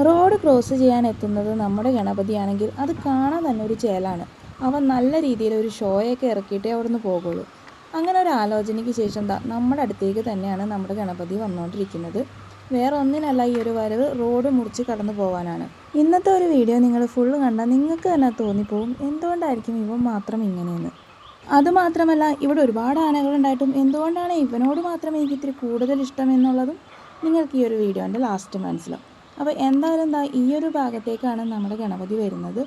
Road cross ചെയ്യാൻ എത്തുന്നത് നമ്മുടെ ഗണപതിയാണെങ്കിൽ അത് കാണാൻ തന്നെ ഒരു ചേലാണ്. അവൻ നല്ല രീതിയിൽ ഒരു ഷോയൊക്കെ ഇറക്കിയിട്ടേ അവിടുന്ന് പോകുള്ളൂ. അങ്ങനെ ഒരു ആലോചനയ്ക്ക് ശേഷം നമ്മുടെ അടുത്തേക്ക് തന്നെയാണ് നമ്മുടെ ഗണപതി വന്നുകൊണ്ടിരിക്കുന്നത്. വേറെ ഒന്നിനല്ല ഈ ഒരു വരവ് റോഡ് മുറിച്ച് കടന്നു പോകാനാണ് ഇന്നത്തെ ഒരു വീഡിയോ നിങ്ങൾ ഫുള്ള് കണ്ടാൽ നിങ്ങൾക്ക് തന്നെ തോന്നിപ്പോവും. എന്തുകൊണ്ടായിരിക്കും ഇവൻ മാത്രം ഇങ്ങനെയെന്ന്? അതുമാത്രമല്ല ഇവിടെ ഒരുപാട് ആനകളുണ്ടായിട്ടും എന്തുകൊണ്ടാണ് ഇവനോട് മാത്രം എനിക്ക് ഇത്തിരി കൂടുതൽ ഇഷ്ടം എന്നുള്ളതും നിങ്ങൾക്ക് ഈ ഒരു വീഡിയോന്റെ ലാസ്റ്റ് മനസ്സിലാവും. അപ്പോൾ എന്തായാലും എന്താ ഈ ഒരു ഭാഗത്തേക്കാണ് നമ്മുടെ ഗണപതി വരുന്നത്.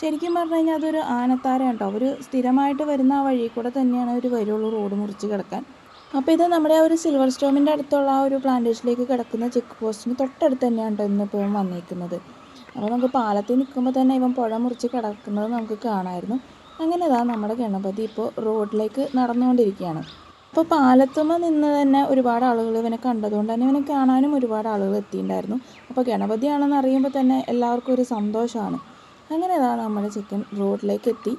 ശരിക്കും പറഞ്ഞു കഴിഞ്ഞാൽ അതൊരു ആനത്താരം കേട്ടോ അവർ സ്ഥിരമായിട്ട് വരുന്ന ആ വഴി കൂടെ തന്നെയാണ് അവർ വരുള്ളൂ റോഡ് മുറിച്ച് കിടക്കാൻ. അപ്പോൾ ഇത് നമ്മുടെ ആ ഒരു സിൽവർ സ്റ്റോമിന്റെ അടുത്തുള്ള ആ ഒരു പ്ലാന്റേഷനിലേക്ക് കിടക്കുന്ന ചെക്ക് പോസ്റ്റിന് തൊട്ടടുത്ത് തന്നെയാണ് കേട്ടോ ഇന്നിപ്പോൾ ഇവൻ വന്നേക്കുന്നത്. അപ്പോൾ നമുക്ക് പാലത്തിൽ നിൽക്കുമ്പോൾ തന്നെ ഇവൻ പുഴ മുറിച്ച് കിടക്കുന്നത് നമുക്ക് കാണാമായിരുന്നു അങ്ങനെ ഇതാ നമ്മുടെ ഗണപതി ഇപ്പോൾ റോഡിലേക്ക് നടന്നുകൊണ്ടിരിക്കുകയാണ്. അപ്പോൾ പാലത്തുമ്മ നിന്ന് തന്നെ ഒരുപാട് ആളുകൾ ഇവനെ കണ്ടതുകൊണ്ട് തന്നെ ഇവനെ കാണാനും ഒരുപാട് ആളുകൾ എത്തിയിട്ടുണ്ടായിരുന്നു. അപ്പോൾ ഗണപതിയാണെന്ന് അറിയുമ്പോൾ തന്നെ എല്ലാവർക്കും ഒരു സന്തോഷമാണ്. അങ്ങനെ ഇതാ നമ്മുടെ ചിക്കൻ റോഡിലേക്ക് എത്തി.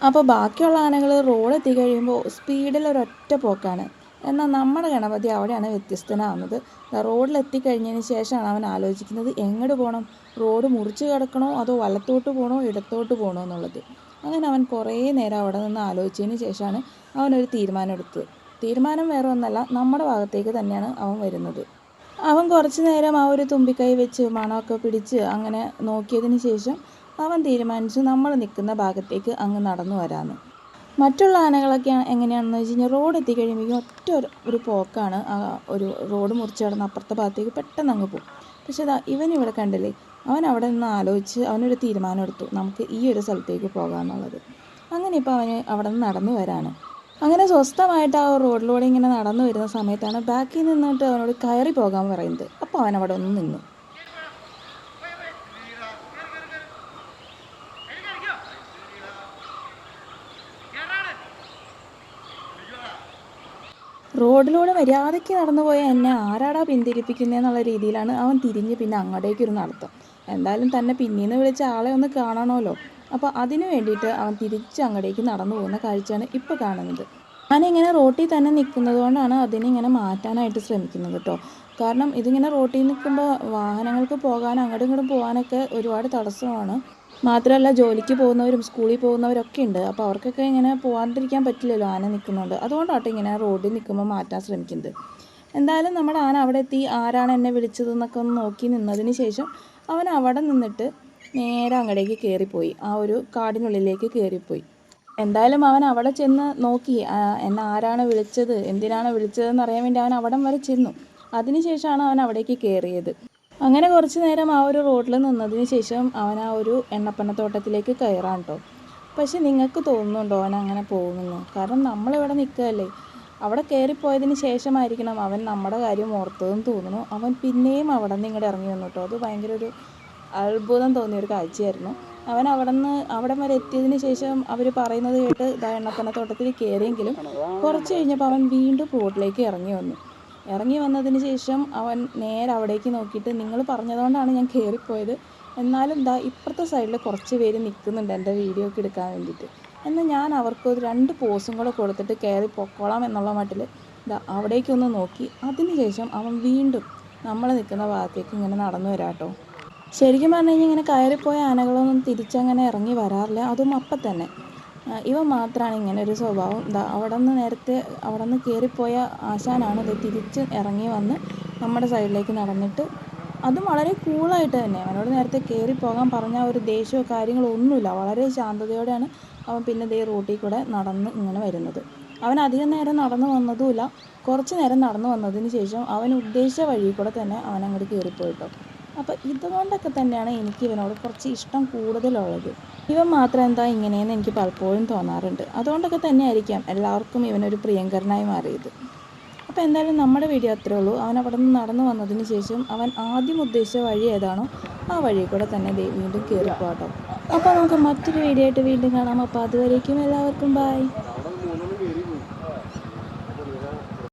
അപ്പോൾ ബാക്കിയുള്ള ആനകൾ റോഡ് എത്തി കഴിയുമ്പോൾ സ്പീഡിൽ ഒരൊറ്റ പോക്കാണ്. എന്നാൽ നമ്മുടെ ഗണപതി അവിടെയാണ് വ്യത്യസ്തനാവുന്നത്. റോഡിൽ കഴിഞ്ഞതിന് ശേഷമാണ് അവൻ ആലോചിക്കുന്നത് എങ്ങോട്ട് പോകണം റോഡ് മുറിച്ച് കിടക്കണോ അതോ വലത്തോട്ട് പോകണോ ഇടത്തോട്ട് പോകണോ എന്നുള്ളത്? അങ്ങനെ അവൻ കുറേ നേരം അവിടെ നിന്ന് ആലോചിച്ചതിന് ശേഷമാണ് അവനൊരു തീരുമാനം എടുത്തത് തീരുമാനം വേറെ ഒന്നല്ല നമ്മുടെ ഭാഗത്തേക്ക് തന്നെയാണ് അവൻ വരുന്നത്. അവൻ കുറച്ച് നേരം ആ ഒരു തുമ്പിക്കൈ വെച്ച് മണമൊക്കെ പിടിച്ച് അങ്ങനെ നോക്കിയതിന് ശേഷം അവൻ തീരുമാനിച്ചു നമ്മൾ നിൽക്കുന്ന ഭാഗത്തേക്ക് അങ്ങ് നടന്നു വരാമെന്ന്. മറ്റുള്ള ആനകളൊക്കെ എങ്ങനെയാണെന്ന് വെച്ച് കഴിഞ്ഞാൽ റോഡ് എത്തിക്കഴിയുമ്പോഴേക്കും ഒറ്റ ഒരു പോക്കാണ് ആ ഒരു റോഡ് മുറിച്ച് കടന്ന് അപ്പുറത്തെ ഭാഗത്തേക്ക് പെട്ടെന്ന് അങ്ങ് പോകും. പക്ഷേ അതാ ഇവൻ ഇവിടെ കണ്ടില്ലേ അവൻ അവിടെ നിന്ന് ആലോചിച്ച് അവനൊരു തീരുമാനം എടുത്തു നമുക്ക് ഈ ഒരു സ്ഥലത്തേക്ക് പോകാമെന്നുള്ളത്. അങ്ങനെ ഇപ്പോൾ അവന് അവിടെ നിന്ന് നടന്നു വരാണ്. അങ്ങനെ സ്വസ്ഥമായിട്ട് ആ റോഡിലൂടെ ഇങ്ങനെ നടന്നു വരുന്ന സമയത്താണ് ബാക്കിൽ നിന്നിട്ട് അവനോട് കയറി പോകാൻ പറയുന്നത്. അപ്പോൾ അവൻ അവിടെ ഒന്ന് നിന്നു. റോഡിലൂടെ മര്യാദയ്ക്ക് നടന്നു പോയ എന്നെ ആരാടാ പിന്തിരിപ്പിക്കുന്നതെന്നുള്ള രീതിയിലാണ് അവൻ തിരിഞ്ഞ് പിന്നെ അങ്ങോട്ടേക്കൊരു നടത്തം എന്തായാലും തന്നെ പിന്നീന്ന് വിളിച്ച ആളെ ഒന്ന് കാണണമല്ലോ. അപ്പോൾ അതിനു വേണ്ടിയിട്ട് അവൻ തിരിച്ച് അങ്ങടേക്ക് നടന്നു പോകുന്ന കാഴ്ചയാണ് ഇപ്പോൾ കാണുന്നത്. ഞാനിങ്ങനെ റോട്ടിൽ തന്നെ നിൽക്കുന്നത് കൊണ്ടാണ് അതിനിങ്ങനെ മാറ്റാനായിട്ട് ശ്രമിക്കുന്നത് കേട്ടോ കാരണം ഇതിങ്ങനെ റോട്ടിൽ നിൽക്കുമ്പോൾ വാഹനങ്ങൾക്ക് പോകാൻ അങ്ങോട്ടും ഇങ്ങോട്ടും പോകാനൊക്കെ ഒരുപാട് തടസ്സമാണ്. മാത്രമല്ല ജോലിക്ക് പോകുന്നവരും സ്കൂളിൽ പോകുന്നവരൊക്കെ ഉണ്ട്. അപ്പോൾ അവർക്കൊക്കെ ഇങ്ങനെ പോകാണ്ടിരിക്കാൻ പറ്റില്ലല്ലോ ആന നിൽക്കുന്നുണ്ട്. അതുകൊണ്ടാട്ടോ ഇങ്ങനെ റോഡിൽ നിൽക്കുമ്പോൾ മാറ്റാൻ ശ്രമിക്കുന്നത്. എന്തായാലും നമ്മുടെ ആന അവിടെ എത്തി. ആരാണ് എന്നെ വിളിച്ചതെന്നൊക്കെ ഒന്ന് നോക്കി നിന്നതിന് ശേഷം അവൻ അവിടെ നിന്നിട്ട് നേരെ അങ്ങടേക്ക് കയറിപ്പോയി ആ ഒരു കാടിനുള്ളിലേക്ക് കയറിപ്പോയി എന്തായാലും അവൻ അവിടെ ചെന്ന് നോക്കി. എന്നെ ആരാണ് വിളിച്ചത്? എന്തിനാണ് വിളിച്ചതെന്ന് അറിയാൻ വേണ്ടി അവൻ അവിടം വരെ ചെന്നു. അതിനുശേഷമാണ് അവൻ അവിടേക്ക് കയറിയത് അങ്ങനെ കുറച്ച് നേരം ആ ഒരു റോഡിൽ നിന്നതിന് ശേഷം അവൻ ആ ഒരു എണ്ണപ്പണ്ണത്തോട്ടത്തിലേക്ക് കയറാൻ കേട്ടോ പക്ഷെ നിങ്ങൾക്ക് തോന്നുന്നുണ്ടോ അവൻ അങ്ങനെ പോകുന്നു കാരണം നമ്മളിവിടെ നിൽക്കുകയല്ലേ. അവിടെ കയറിപ്പോയതിന് ശേഷമായിരിക്കണം അവൻ നമ്മുടെ കാര്യം ഓർത്തതെന്ന് തോന്നുന്നു. അവൻ പിന്നെയും അവിടെ നിന്ന് ഇങ്ങോട്ട് ഇറങ്ങി വന്നു കേട്ടോ അത് ഭയങ്കര ഒരു അത്ഭുതം തോന്നിയ ഒരു കാഴ്ചയായിരുന്നു. അവൻ അവിടെ നിന്ന് അവിടെ വരെ എത്തിയതിന് ശേഷം അവർ പറയുന്നത് കേട്ട് ഇതാ തോട്ടത്തിൽ കയറിയെങ്കിലും കുറച്ച് കഴിഞ്ഞപ്പോൾ അവൻ വീണ്ടും റോഡിലേക്ക് ഇറങ്ങി വന്നു. ഇറങ്ങി വന്നതിന് ശേഷം അവൻ നേരെ അവിടേക്ക് നോക്കിയിട്ട് നിങ്ങൾ പറഞ്ഞതുകൊണ്ടാണ് ഞാൻ കയറിപ്പോയത് എന്നാലും ദാ ഇപ്പുറത്തെ സൈഡിൽ കുറച്ച് പേര് നിൽക്കുന്നുണ്ട് എന്റെ വീഡിയോ ഒക്കെ എടുക്കാൻ വേണ്ടിയിട്ട്. എന്നാൽ ഞാൻ അവർക്ക് ഒരു രണ്ട് പോസും കൂടെ കൊടുത്തിട്ട് കയറി പൊക്കോളാം എന്നുള്ള മട്ടിൽ ദാ അവിടേക്കൊന്ന് നോക്കി. അതിനുശേഷം അവൻ വീണ്ടും നമ്മൾ നിൽക്കുന്ന ഭാഗത്തേക്ക് ഇങ്ങനെ നടന്നു വരാട്ടോ. ശരിക്കും പറഞ്ഞു കഴിഞ്ഞാൽ ഇങ്ങനെ കയറിപ്പോയ ആനകളൊന്നും തിരിച്ചങ്ങനെ ഇറങ്ങി വരാറില്ല. അതും അപ്പം തന്നെ. ഇവ മാത്രമാണ് ഇങ്ങനെ ഒരു സ്വഭാവം. എന്താ അവിടെ നിന്ന് നേരത്തെ അവിടെ നിന്ന് കയറിപ്പോയ ആശാനാണ് ഇത് തിരിച്ച് ഇറങ്ങി വന്ന് നമ്മുടെ സൈഡിലേക്ക് നടന്നിട്ട് അതും വളരെ കൂളായിട്ട് തന്നെ. അവനോട് നേരത്തെ കയറിപ്പോകാൻ പോകാൻ പറഞ്ഞ ഒരു ദേഷ്യമോ കാര്യങ്ങളോ ഒന്നുമില്ല. വളരെ ശാന്തതയോടെയാണ് അവൻ പിന്നെ ദേ റൂട്ടിൽ കൂടെ നടന്ന് ഇങ്ങനെ വരുന്നത്. അവൻ അധികം നേരം നടന്നു വന്നതുമില്ല. കുറച്ച് നേരം നടന്നു വന്നതിന് ശേഷം അവൻ ഉദ്ദേശിച്ച വഴി കൂടെ തന്നെ അവൻ അങ്ങോട്ട് കയറിപ്പോയിട്ടോ അപ്പോൾ ഇതുകൊണ്ടൊക്കെ തന്നെയാണ് എനിക്ക് ഇവനോട് കുറച്ച് ഇഷ്ടം കൂടുതലുള്ളത്. ഇവൻ മാത്രം എന്താ ഇങ്ങനെയെന്ന് എനിക്ക് പലപ്പോഴും തോന്നാറുണ്ട്. അതുകൊണ്ടൊക്കെ തന്നെ ആയിരിക്കാം എല്ലാവർക്കും ഇവനൊരു പ്രിയങ്കരനായി മാറിയത്. അപ്പോൾ എന്തായാലും നമ്മുടെ വീഡിയോ അത്രേ ഉള്ളൂ. അവൻ അവിടെ നിന്ന് നടന്നു വന്നതിന് ശേഷം അവൻ ആദ്യം ഉദ്ദേശിച്ച വഴി ഏതാണോ ആ വഴി കൂടെ തന്നെ വീണ്ടും കയറിപ്പോട്ടോ അപ്പോൾ നമുക്ക് മറ്റൊരു വീഡിയോ ആയിട്ട് വീണ്ടും കാണാം. അപ്പോൾ അതുവരേക്കും എല്ലാവർക്കും ബായ്